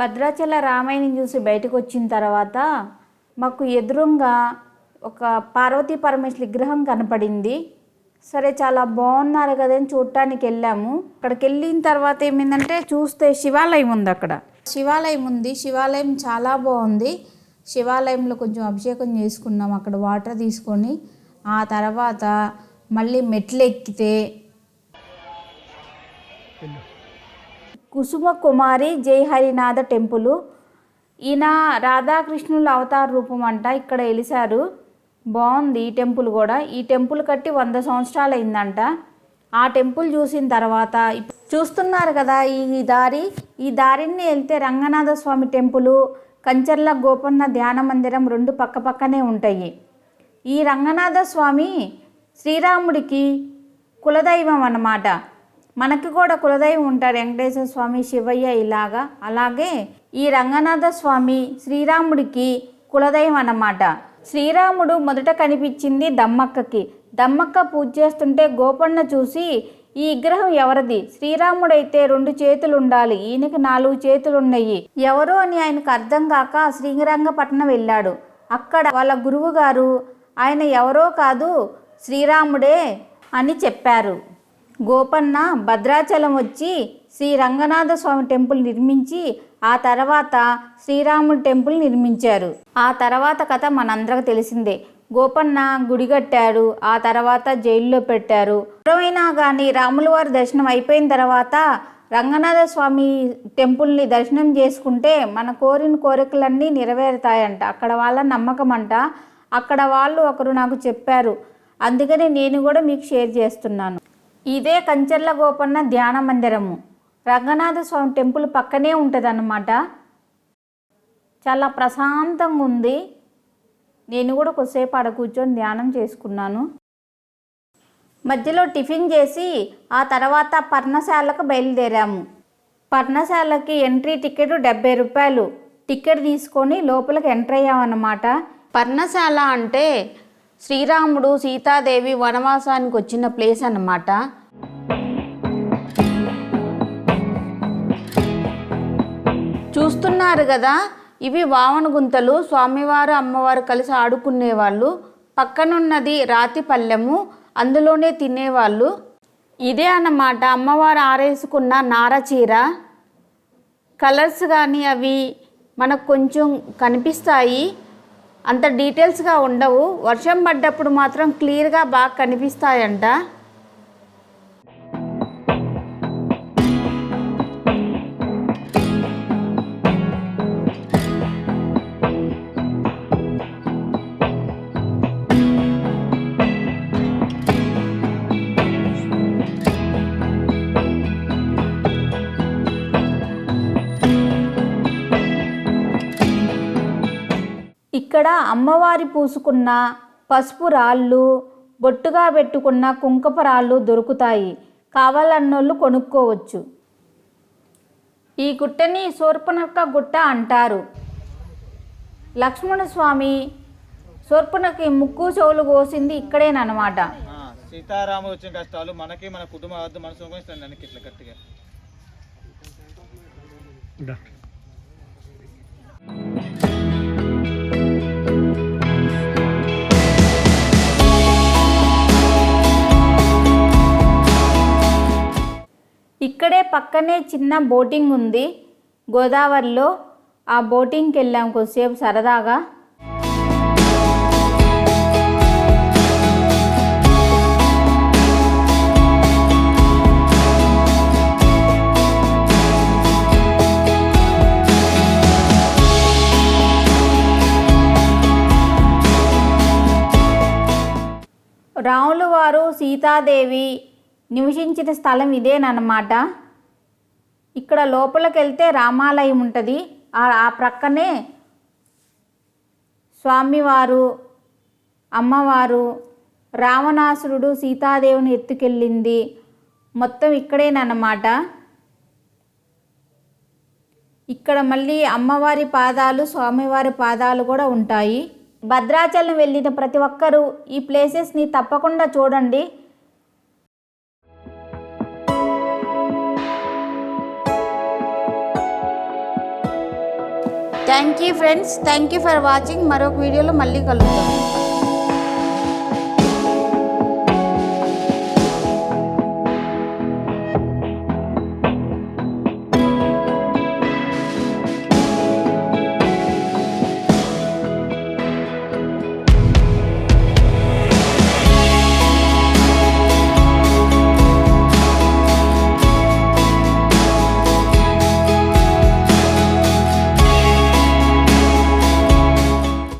భద్రాచల రామాయణం చూసి బయటకు వచ్చిన తర్వాత మాకు ఎదురుగా ఒక పార్వతీ పరమేశ్వర విగ్రహం కనపడింది. సరే చాలా బాగున్నారు కదా అని చూడటానికి వెళ్ళాము. అక్కడికి వెళ్ళిన తర్వాత ఏమైందంటే చూస్తే శివాలయం ఉంది అక్కడ. శివాలయం ఉంది. శివాలయం చాలా బాగుంది. శివాలయంలో కొంచెం అభిషేకం చేసుకున్నాం. అక్కడ వాటర్ తీసుకొని ఆ తర్వాత మళ్ళీ మెట్లు ఎక్కితే కుసుమ కుమారి జయహరినాథ టెంపులు. టెంపుల్ ఈయన రాధాకృష్ణుల అవతార రూపం అంట ఇక్కడ వెలిసారు బాగుంది ఈ టెంపుల్ కూడా. ఈ టెంపుల్ కట్టి వంద సంవత్సరాలు అయిందంట ఆ టెంపుల్ చూసిన తర్వాత చూస్తున్నారు కదా ఈ దారి. ఈ దారిని వెళ్తే రంగనాథ స్వామి టెంపుల్ కంచర్ల గోపన్న ధ్యాన మందిరం రెండు పక్క పక్కనే ఉంటాయి. ఈ రంగనాథ స్వామి శ్రీరాముడికి కులదైవం అన్నమాట. మనకి కూడా కులదైవం ఉంటారు. వెంకటేశ్వర స్వామి శివయ్య ఇలాగా. అలాగే ఈ రంగనాథ స్వామి శ్రీరాముడికి కులదైవం అన్నమాట. శ్రీరాముడు మొదట కనిపించింది దమ్మక్కకి. దమ్మక్క పూజ చేస్తుంటే గోపన్న చూసి ఈ విగ్రహం ఎవరిది? శ్రీరాముడైతే రెండు చేతులు ఉండాలి ఈయనకి నాలుగు చేతులు ఉన్నాయి ఎవరో అని ఆయనకు అర్థం కాక శ్రీరంగపట్నం వెళ్ళాడు. అక్కడ వాళ్ళ గురువు గారు ఆయన ఎవరో కాదు శ్రీరాముడే అని చెప్పారు. గోపన్న భద్రాచలం వచ్చి శ్రీ రంగనాథ స్వామి టెంపుల్ నిర్మించి ఆ తర్వాత శ్రీరాముడి టెంపుల్ నిర్మించారు. ఆ తర్వాత కథ మనందరికి తెలిసిందే. గోపన్న గుడి కట్టారు ఆ తర్వాత జైల్లో పెట్టారు. ఎవరైనా కానీ రాములవారి దర్శనం అయిపోయిన తర్వాత రంగనాథ స్వామి టెంపుల్ని దర్శనం చేసుకుంటే మన కోరిన కోరికలన్నీ నెరవేరుతాయంట. అక్కడ వాళ్ళ నమ్మకం అంట అక్కడ వాళ్ళు ఒకరు నాకు చెప్పారు. అందుకని నేను కూడా మీకు షేర్ చేస్తున్నాను. ఇదే కంచర్ల గోపన్న ధ్యాన మందిరము. రంగనాథ స్వామి టెంపుల్ పక్కనే ఉంటుందన్నమాట. చాలా ప్రశాంతంగా ఉంది. నేను కూడా కొద్దిసేపు ఆడ కూర్చొని ధ్యానం చేసుకున్నాను. మధ్యలో టిఫిన్ చేసి ఆ తర్వాత పర్ణశాలకు బయలుదేరాము. పర్ణశాలకి ఎంట్రీ టికెట్ డెబ్బై రూపాయలు. టికెట్ తీసుకొని లోపలికి ఎంటర్ అయ్యామన్నమాట. పర్ణశాల అంటే శ్రీరాముడు సీతాదేవి వనవాసానికి వచ్చిన ప్లేస్ అన్నమాట. చూస్తున్నారు కదా ఇవి వావన గుంతలు స్వామివారు అమ్మవారు కలిసి ఆడుకునేవాళ్ళు పక్కనున్నది రాతి పల్లెము అందులోనే తినేవాళ్ళు. ఇదే అన్నమాట అమ్మవారు ఆరేసుకున్న నార చీర. కలర్స్ కానీ అవి మనకు కొంచెం కనిపిస్తాయి. అంత డీటెయిల్స్గా ఉండవు. వర్షం పడ్డప్పుడు మాత్రం క్లియర్గా బాగా కనిపిస్తాయంట. ఇక్కడ అమ్మవారి పూసుకున్న పసుపు రాళ్ళు బొట్టుగా పెట్టుకున్న కుంకప రాళ్ళు దొరుకుతాయి. కావాలన్నోళ్ళు కొనుక్కోవచ్చు. ఈ గుట్టని శూర్పణఖ గుట్ట అంటారు. లక్ష్మణ స్వామి శూర్పణకి ముక్కు చెవులు కోసింది ఇక్కడేనమాట ఆ, సీతారాములు వచ్చిన కష్టాలు మనకి మన కుటుంబ వద్ద మనసు ఉపయోగిస్తాను దానికి ఇట్లా గట్టిగా పక్కనే చిన్న బోటింగ్ ఉంది. గోదావరిలో ఆ బోటింగ్కి వెళ్ళాం కొద్దిసేపు. సరదాగా. రాములు వారు సీతాదేవి నివసించిన స్థలం ఇదేనన్నమాట. ఇక్కడ లోపలికి వెళ్తే రామాలయం ఉంటుంది. ఆ ఆ ప్రక్కనే స్వామివారు అమ్మవారు రావణాసురుడు సీతాదేవిని ఎత్తుకెళ్ళింది. మొత్తం ఇక్కడేనన్నమాట. ఇక్కడ మళ్ళీ అమ్మవారి పాదాలు స్వామివారి పాదాలు కూడా ఉంటాయి. భద్రాచలం వెళ్ళిన ప్రతి ఒక్కరూ ఈ ప్లేసెస్ని తప్పకుండా చూడండి. Thank you friends thank you for watching మరొక వీడియోలో మళ్ళీ కలుద్దాం.